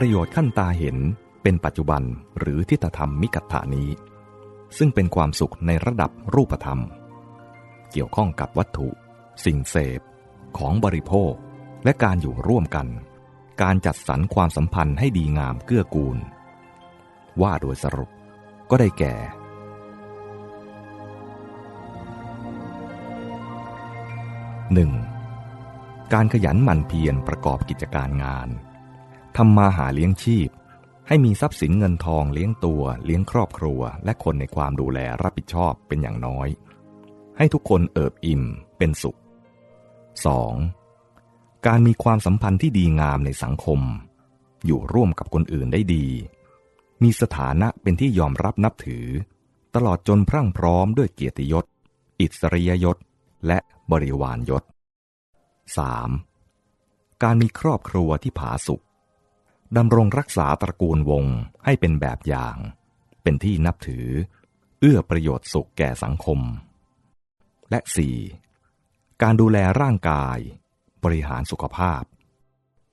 ประโยชน์ขั้นตาเห็นเป็นปัจจุบันหรือทิฏฐธรรมมิกัตถานี้ ซึ่งเป็นความสุขในระดับรูปธรรม เกี่ยวข้องกับวัตถุ สิ่งเสพ ของบริโภค และการอยู่ร่วมกัน การจัดสรรความสัมพันธ์ให้ดีงามเกื้อกูล ว่าโดยสรุปก็ได้แก่ 1. การขยันหมั่นเพียรประกอบกิจการงาน ทำมาหาเลี้ยงชีพ ให้มีทรัพย์สินเงินทองเลี้ยงตัวเลี้ยงครอบครัว และคนในความดูแลรับผิดชอบเป็นอย่างน้อย ให้ทุกคนเอิบอิ่มเป็นสุข 2. การมีความสัมพันธ์ที่ดีงามในสังคม อยู่ร่วมกับคนอื่นได้ดี มีสถานะเป็นที่ยอมรับนับถือ ตลอดจนพรั่งพร้อมด้วยเกียรติยศ อิสริยยศ และบริวารยศ 3. การมีครอบครัวที่ผาสุก ดำรงรักษาตระกูลวงให้เป็นแบบอย่าง เป็นที่นับถือ เอื้อประโยชน์สุขแก่สังคม และ 4. การดูแลร่างกาย บริหารสุขภาพ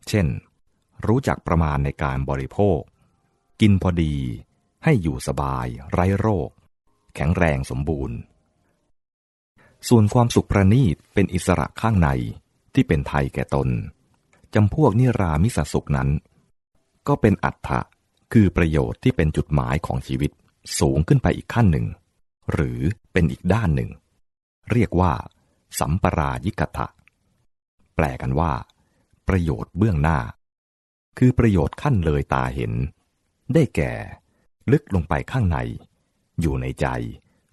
เช่น รู้จักประมาณในการบริโภค กินพอดีให้อยู่สบาย ไร้โรค แข็งแรงสมบูรณ์ ส่วนความสุขประณีตเป็นอิสระข้างในที่เป็นไทยแก่ตนจำพวกนิรามิสสุขนั้น ก็เป็นอัตถะคือประโยชน์ที่เป็นจุดหมายของชีวิตสูงขึ้นไปอีกขั้นหนึ่ง หรือเป็นอีกด้านหนึ่ง เรียกว่า สัมปรายิกถะแปลกันว่า ประโยชน์เบื้องหน้า คือประโยชน์ขั้นเลยตาเห็น ได้แก่ ลึกลงไปข้างใน อยู่ในใจ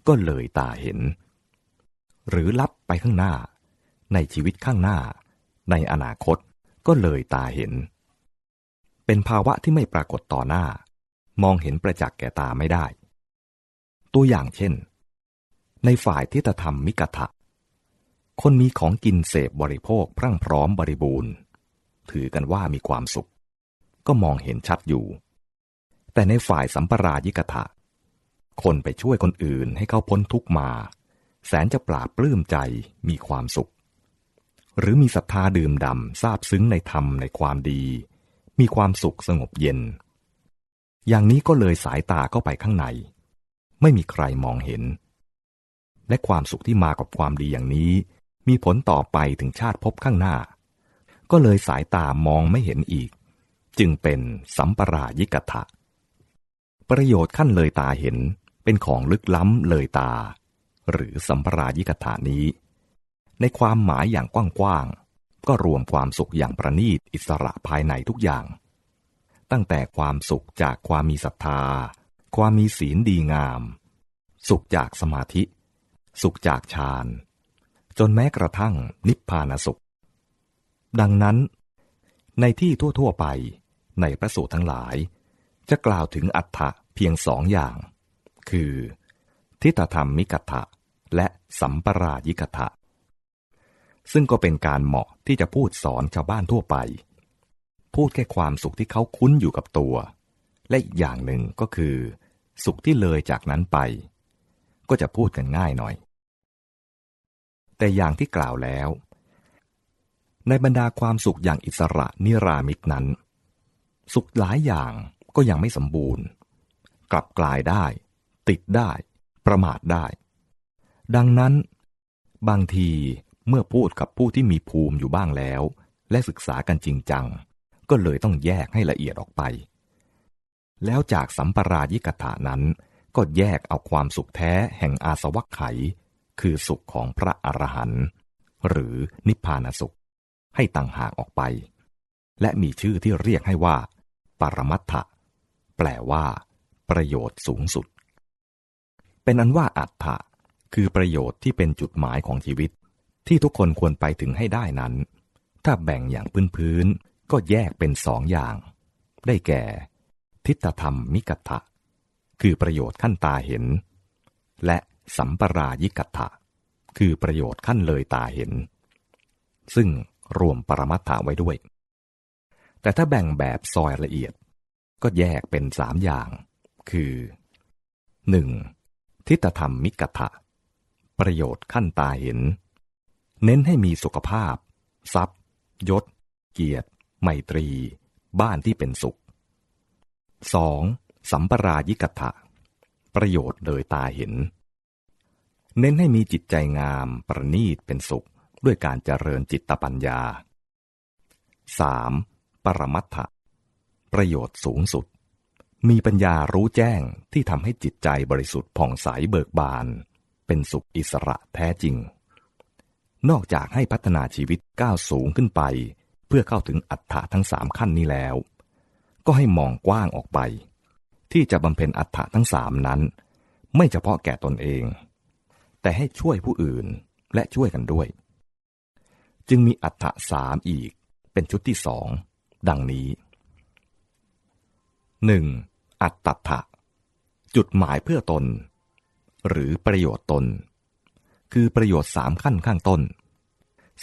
ก็เลยตาเห็น หรือลับไปข้างหน้า ในชีวิตข้างหน้า ในอนาคตก็เลยตาเห็น เป็นภาวะที่ไม่ปรากฏต่อหน้า มองเห็นประจักษ์แก่ตาไม่ได้ ตัวอย่างเช่น ในฝ่ายทิฏฐธรรมมิกถะคนมีของกินเสพบริโภคพรั่งพร้อมบริบูรณ์ ถือกันว่ามีความสุข ก็มองเห็นชัดอยู่ แต่ในฝ่ายสัมปรายิกถะคนไปช่วยคนอื่นให้เขาพ้นทุกมา แสนจะปราบปลื้มใจมีความสุขหรือมีศรัทธาดื่มดำซาบซึ้งในธรรมในความดี มีความสุขสงบเย็น อย่างนี้ก็เลยสายตาเข้าไปข้างใน ไม่มีใครมองเห็น และความสุขที่มากับความดีอย่างนี้ มีผลต่อไปถึงชาติพบข้างหน้า ก็เลยสายตามองไม่เห็นอีก จึงเป็นสัมปรายิกถะ ประโยชน์ขั้นเลยตาเห็นเป็นของลึกล้ำเลยตา หรือสัมปรายิกถานี้ ในความหมายอย่างกว้างๆ ก็รวมความสุขอย่างประณีตอิสระภายในทุกอย่าง ตั้งแต่ความสุขจากความมีศรัทธา ความมีศีลดีงาม สุขจากสมาธิ สุขจากฌาน จนแม้กระทั่งนิพพานสุข ดังนั้น ในที่ทั่ว ๆ ไปในพระสูตรทั้งหลาย จะกล่าวถึงอัฏฐะเพียงสองอย่าง คือ ทิฏฐธรรมมิกถะและสัมปรายิกถะ ซึ่งก็เป็นการเหมาะที่จะพูดสอนชาวบ้านทั่วไป พูดแค่ความสุขที่เขาคุ้นอยู่กับตัว และอีกอย่างหนึ่งก็คือ สุขที่เลยจากนั้นไป ก็จะพูดกันง่ายหน่อย แต่อย่างที่กล่าวแล้ว ในบรรดาความสุขอย่างอิสระนิรามิตนั้น สุขหลายอย่างก็ยังไม่สมบูรณ์ กลับกลายได้ ติดได้ ประมาทได้ ดังนั้น บางที เมื่อพูดกับผู้ที่มีภูมิอยู่บ้างแล้ว และศึกษากันจริงจัง ก็เลยต้องแยกให้ละเอียดออกไป แล้วจากสัมปรายิกถานั้น ก็แยกเอาความสุขแท้แห่งอาสวัคไข คือสุขของพระอรหันต์หรือนิพพานสุข ให้ต่างหากออกไป และมีชื่อที่เรียกให้ว่า ปรมัตถะแปลว่า ประโยชน์สูงสุด เป็นอันว่าอัตถะคือประโยชน์ที่เป็นจุดหมายของชีวิต ที่ทุกคนควรไปถึงให้ได้นั้น ถ้าแบ่งอย่างพื้นๆก็แยกเป็นสองอย่าง ได้แก่ ทิฏฐธรรมมิกัตถะคือประโยชน์ขั้นตาเห็น และสัมปรายิกัตถะคือประโยชน์ขั้นเลยตาเห็น ซึ่งรวมปรมัตถะไว้ด้วย แต่ถ้าแบ่งแบบซอยละเอียด ก็แยกเป็นสามอย่าง คือ 1. ทิฏฐธรรมมิกัตถะประโยชน์ขั้นตาเห็น เน้นให้มีสุขภาพ ทรัพย์ ยศ เกียรติ ไมตรี บ้านที่เป็นสุข 2. สัมปรายิกถะ ประโยชน์โดยตาเห็น เน้นให้มีจิตใจงามประณีตเป็นสุขด้วยการเจริญจิตปัญญา 3. ปรมัตถะ ประโยชน์สูงสุด มีปัญญารู้แจ้งที่ทำให้จิตใจบริสุทธิ์ผ่องใสเบิกบาน เป็นสุขอิสระแท้จริง นอกจากให้พัฒนาชีวิตก้าวสูงขึ้นไป เพื่อเข้าถึงอัตถะทั้งสามขั้นนี้แล้ว ก็ให้มองกว้างออกไป ที่จะบำเพ็ญอัตถะทั้งสามนั้น ไม่เฉพาะแก่ตนเอง แต่ให้ช่วยผู้อื่นและช่วยกันด้วย จึงมีอัตถะสามอีกเป็นชุดที่สองดังนี้ 1. อัตตถะจุดหมายเพื่อตน หรือประโยชน์ตน คือประโยชน์สามขั้นข้างต้น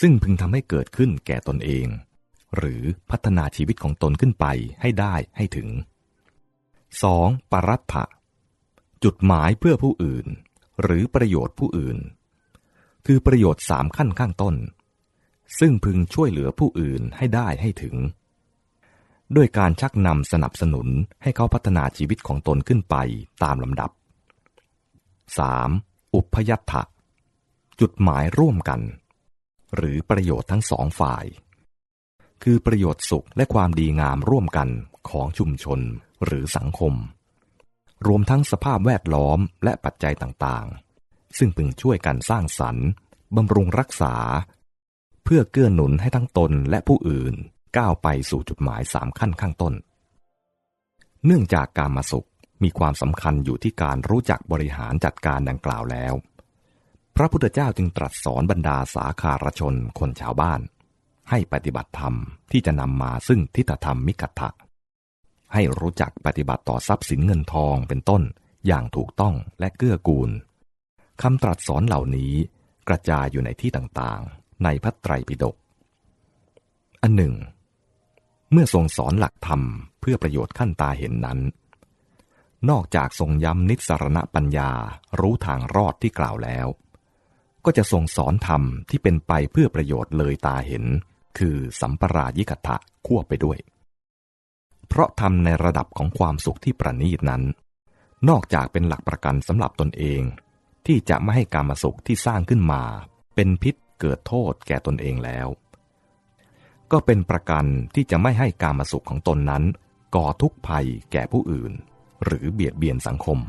ซึ่งพึงทำให้เกิดขึ้นแก่ตนเอง หรือพัฒนาชีวิตของตนขึ้นไปให้ได้ให้ถึง 2. ปรัตถะจุดหมายเพื่อผู้อื่น หรือประโยชน์ผู้อื่น คือประโยชน์สามขั้นข้างต้น ซึ่งพึงช่วยเหลือผู้อื่นให้ได้ให้ถึง ด้วยการชักนำสนับสนุนให้เขาพัฒนาชีวิตของตนขึ้นไปตามลำดับ 3. อุปยัตถะ จุดหมายร่วมกัน หรือประโยชน์ทั้งสองฝ่าย คือประโยชน์สุขและความดีงามร่วมกันของชุมชนหรือสังคม รวมทั้งสภาพแวดล้อมและปัจจัยต่างๆ ซึ่งพึงช่วยกันสร้างสรรค์บำรุงรักษา เพื่อเกื้อหนุนให้ทั้งตนและผู้อื่นก้าวไปสู่จุดหมายสามขั้นข้างต้น เนื่องจากการมาสุขมีความสำคัญอยู่ที่การรู้จักบริหารจัดการดังกล่าวแล้ว พระพุทธเจ้าจึงตรัสสอนบรรดาสาคารชนคนชาวบ้าน ให้ปฏิบัติธรรมที่จะนำมาซึ่งทิฏฐธรรมมิกัตถะให้รู้จักปฏิบัติต่อทรัพย์สินเงินทองเป็นต้นอย่างถูกต้องและเกื้อกูลคำตรัสสอนเหล่านี้กระจายอยู่ในที่ต่างๆ ในพระไตรปิฎกอันหนึ่ง เมื่อทรงสอนหลักธรรมเพื่อประโยชน์ขั้นตาเห็นนั้น นอกจากทรงย้ำนิสรณปัญญารู้ทางรอดที่กล่าวแล้ว ก็จะทรงสอนธรรมที่เป็นไปเพื่อประโยชน์เลยตาเห็น คือสัมปรายิกถะควบไปด้วย เพราะทำในระดับของความสุขที่ประณีตนั้น นอกจากเป็นหลักประกันสำหรับตนเอง ที่จะไม่ให้การมาสุขที่สร้างขึ้นมา เป็นพิษเกิดโทษแก่ตนเองแล้ว ก็เป็นประกันที่จะไม่ให้การมาสุขของตนนั้น ก่อทุกข์ภัยแก่ผู้อื่น หรือเบียดเบียนสังคม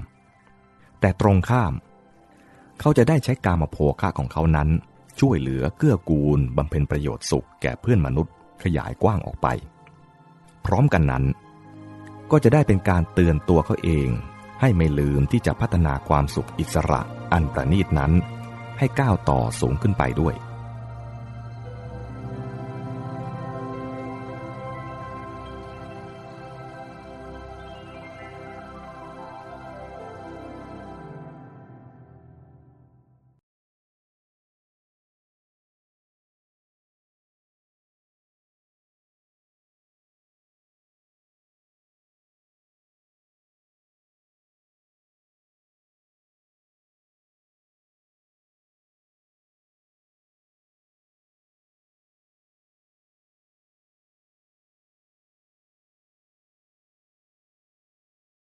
แต่ตรงข้าม เขาจะได้ใช้การมาโภคะของเขานั้น ช่วยเหลือเกื้อกูลบำเพ็ญประโยชน์สุขแก่เพื่อนมนุษย์ ขยายกว้างออกไป พร้อมกันนั้น ก็จะได้เป็นการเตือนตัวเขาเอง ให้ไม่ลืมที่จะพัฒนาความสุขอิสระอันประณีตนั้น ให้ก้าวต่อสูงขึ้นไปด้วย